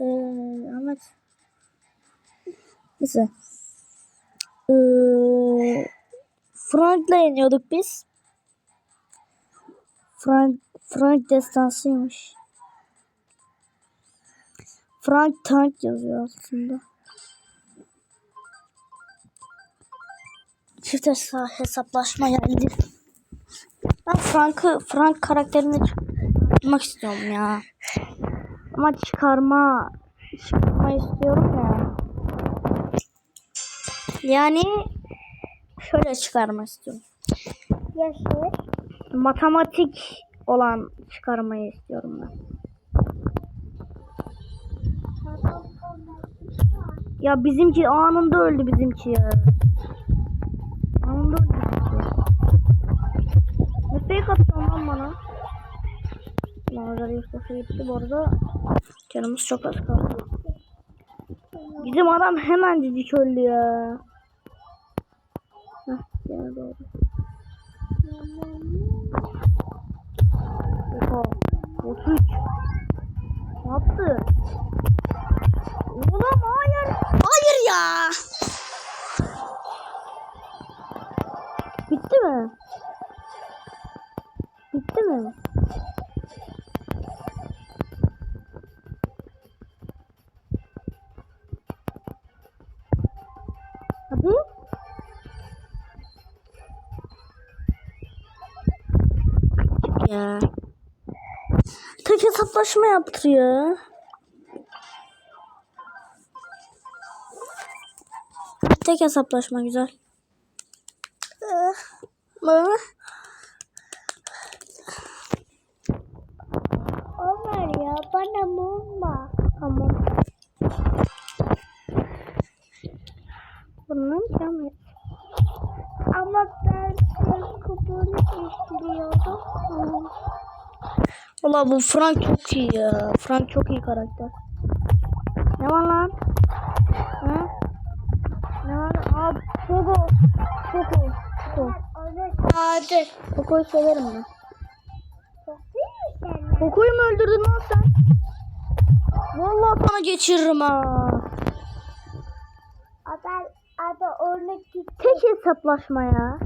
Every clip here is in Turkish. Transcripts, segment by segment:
Ee, Ahmet. Neyse. Ee, Frank'la yeniyorduk biz. Frank, Frank destansıymış. Frank Tank yazıyor aslında. Çift hesa- hesaplaşma geldi. Ben Frank'ı Frank karakterini çıkarmak istiyorum ya. Ama çıkarma çıkarma istiyorum ya. Yani şöyle çıkarma istiyorum. Yeşil. Matematik olan çıkarmayı istiyorum ben. Ya bizimki anında öldü bizimki ya. Anında öldü bizimki. Ne fake atıyorsun lan bana? Nazar Yusuf'a gitti bu arada. Canımız çok az kaldı. Bizim adam hemen didik öldü ya. Heh, gene doğru. Oha. 33. Ne yaptı? Ya. Tek hesaplaşma yaptırıyor. Tek hesaplaşma güzel. Bana Ömer ya bana mumma. Tamam. Valla bu Frank çok iyi ya. Frank çok iyi karakter. Ne var lan? Ha? Ne var? Aa Pogo. Pogo. Pogo. Çağırdı. Pogo'yu severim ben. Poco'yu mu öldürdün lan sen? Vallahi sana geçiririm ha. Adı onu gitti. Tek hesaplaşma ya.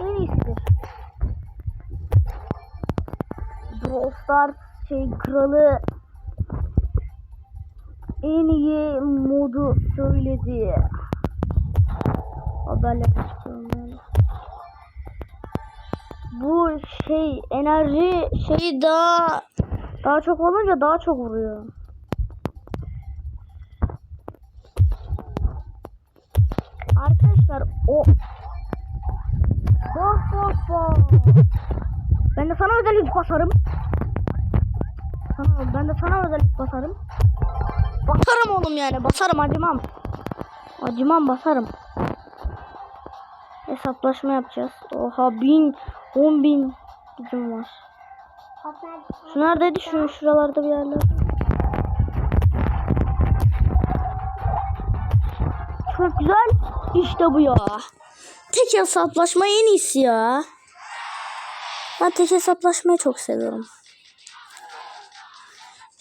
En iyisidir. Stars şey kralı en iyi modu söyledi. Haberler yani. Bu şey enerji şeyi daha daha çok olunca daha çok vuruyor. Arkadaşlar o Bak bak bak. Ben de sana özellik basarım. Sana, ben de sana özellik basarım. Basarım oğlum yani. Basarım acımam. Acımam basarım. Hesaplaşma yapacağız. Oha bin, on bin gücüm var. Şu neredeydi? Şu şuralarda bir yerler. Çok güzel. İşte bu ya. Tek hesaplaşma en iyisi ya. Ben tek hesaplaşmayı çok seviyorum.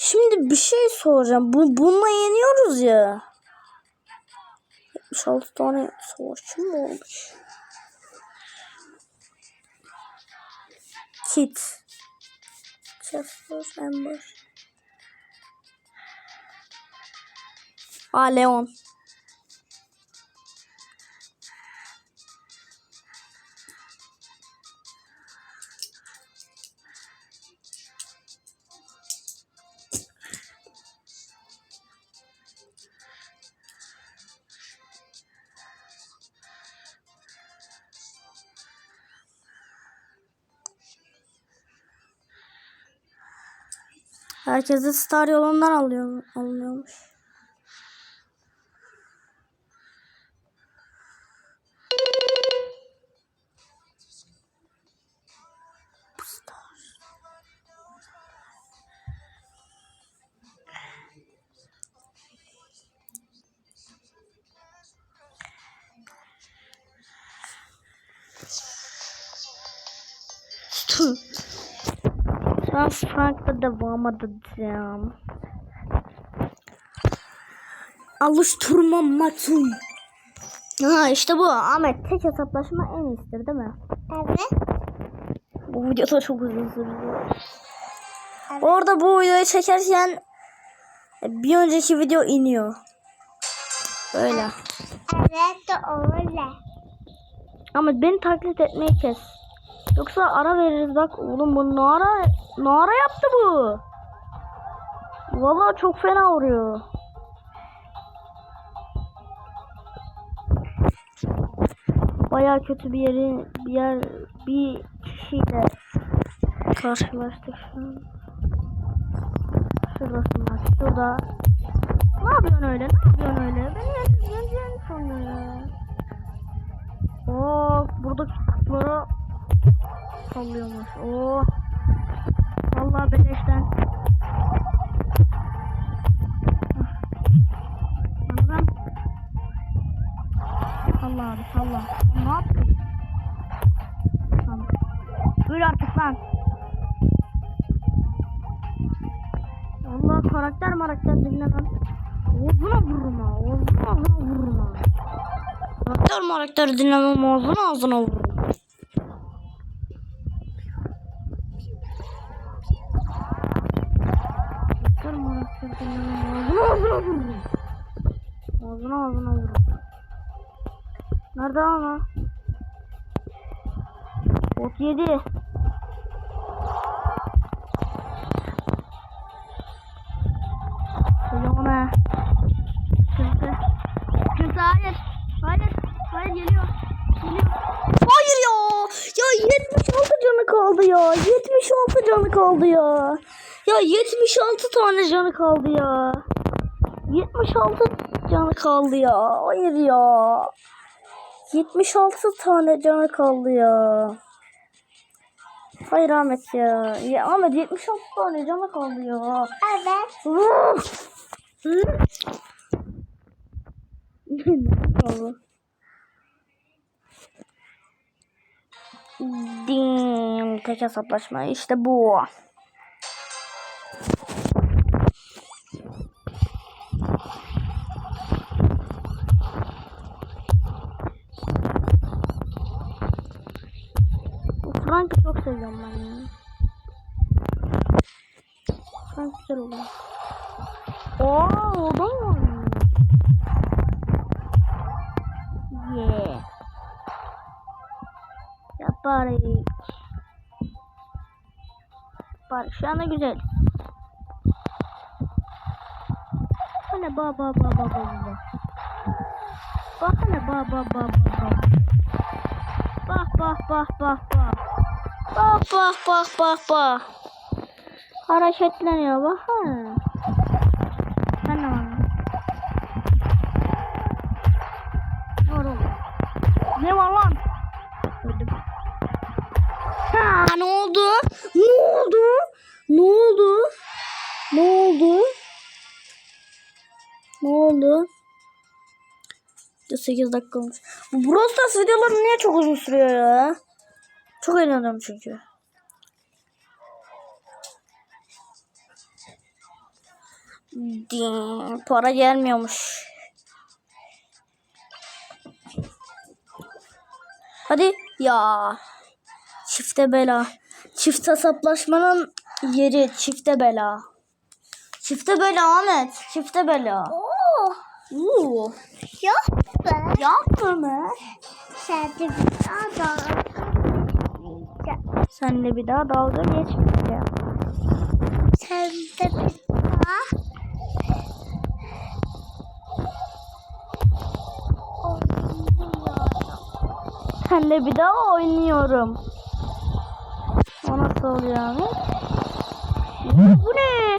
Şimdi bir şey soracağım. Bu, bununla yeniyoruz ya. 76 tane savaşçı mı olmuş? Kit. Chester Amber. Aa Leon. Herkes de Star yolundan alıyor, alınıyormuş. Star. Ben Frank'la devam edeceğim. alıştırma maçı. Ha işte bu Ahmet tek hesaplaşma en iyisidir değil mi? Evet. Bu videoda çok uzun sürüyor. Orada bu videoyu çekerken bir önceki video iniyor. Böyle. Evet öyle. Ama beni taklit etmeyi kes. Yoksa ara veririz bak oğlum bu nara nara yaptı bu. Vallahi çok fena vuruyor. Baya kötü bir yeri bir yer bir kişiyle karşılaştık şu an. Şuradasın bak şurada. Ne yapıyorsun öyle? Ne yapıyorsun öyle? Beni yeneceğini sanıyor ya. Oo, buradaki kutulara sallıyormuş. Oo. Vallahi beleşten. Anladım. Salla abi salla. Ne yaptın? Tamam. Artık lan. Allah karakter marakter dinle lan. Ağzına vururum ha. Ağzına vururum ha. Karakter marakter dinlemem ağzına ağzına vururum. Karakter marakter dinlemem ağzına ağzına vururum. Ağzına ağzına vururum. Nerede ama? Bot yedi. Söyle ona. Kimse. Kimse hayır. Hayır. Hayır geliyor. Geliyor. Hayır ya. Ya 76 canı kaldı ya. 76 canı kaldı ya. Ya 76 tane canı kaldı ya. 76 canı kaldı ya. Hayır ya. 76 tane canı kaldı ya. Hayır Ahmet ya. Ya Ahmet 76 tane canı kaldı ya. Evet. Uf! Hı? Allah. Dim, tek hesaplaşma işte. Bu seviyorum ben ya. Frank güzel oluyor. Oo, o da mı? Yeah. Yaparız. Yaparız. Şu anda güzel. Hani ba ba ba ba ba ba. Bak hani ba ba ba ba ba. Bak bak bak bak bak. Bak bak bak bak bak. Hareketleniyor bak ha. Sen ne var? lan? Ne var lan? Ha ne oldu? Ne oldu? Ne oldu? Ne oldu? Ne oldu? 8 dakika olmuş. Bu Brawl Stars videoları niye çok uzun sürüyor ya? Çok eğleniyorum çünkü. Din, para gelmiyormuş. Hadi ya. Çifte bela. Çift hesaplaşmanın yeri çifte bela. Çifte bela Ahmet. Çifte bela. Oo. Oo. Be. Yapma mı? Sen de bir daha da. Senle bir daha dalga geçmeyeceğim. Sen de bir daha. Senle bir daha oynuyorum. O nasıl oluyor Ahmet? Bu ne?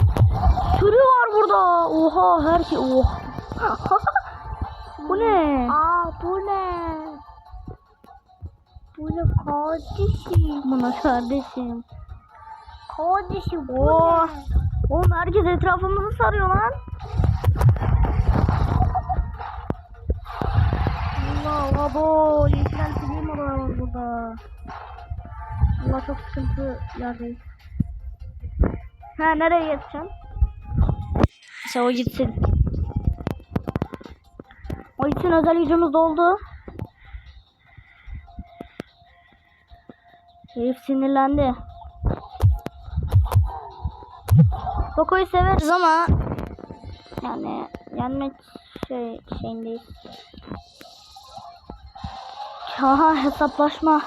Sürü var burada. Oha her şey. Oha. Bu ne? Aa Bu ne kardeşim? Buna kardeşim. Kardeşim bu Oo. ne? Oğlum herkes etrafımızı sarıyor lan. Allah abo. Yeşil film var burada. Allah çok sıkıntı yerdeyiz. Ha nereye geçeceğim? Neyse o gitsin. O için özel gücümüz doldu. Herif sinirlendi. Poco'yu severiz ama yani yenmek şey şeyindeyiz. Aha hesaplaşma.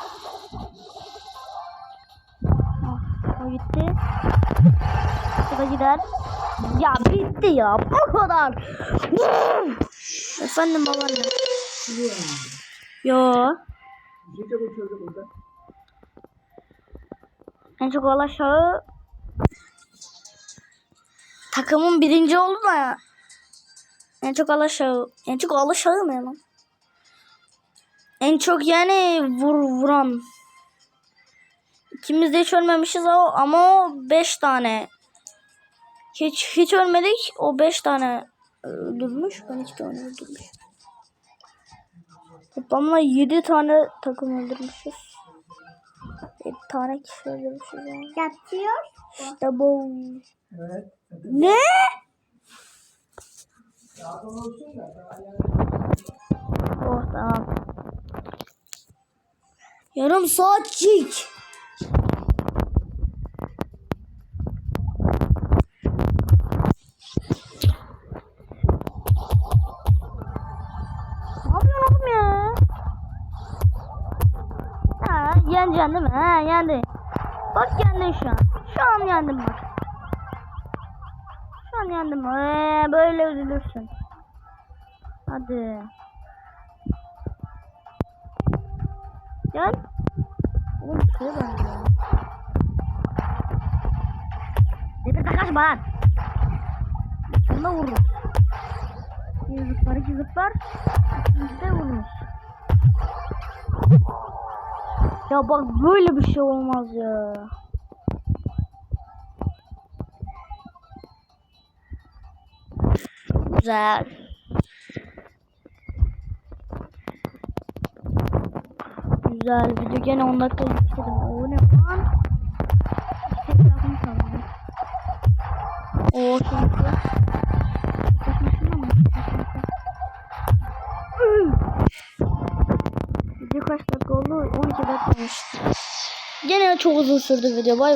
Ah, O gitti. Bu da gider. Ya bitti ya. Bu kadar. Efendim babaanne. Yo. En çok alaşağı takımın birinci oldu da en çok alaşağı en çok alaşağı ne lan? En çok yani vur vuran. İkimiz de hiç ölmemişiz ama o 5 tane. Hiç hiç ölmedik. O 5 tane öldürmüş. Ben 2 tane öldürmüş. Toplamda 7 tane takım öldürmüşüz. 7 tane kişi öldürmüşüz yani. Yatıyor. İşte bu. Evet. Ne? Oh tamam. Yarım saatçik. Yendin. Bak yendin şu an. Şu an yendim bak. Şu an yendim. Ee, böyle üzülürsün. Hadi. Gel. Oğlum şuraya bak ya. Demir kaçma lan. Şuna vururuz. Bir zıplar iki zıplar. İkinci de vururuz. Ya bak böyle bir şey olmaz ya. Güzel. Güzel. Video gene 10 dakika istedim. O ne lan? İşte etrafını kaldı. Oo çok uzun sürdü video. Bay.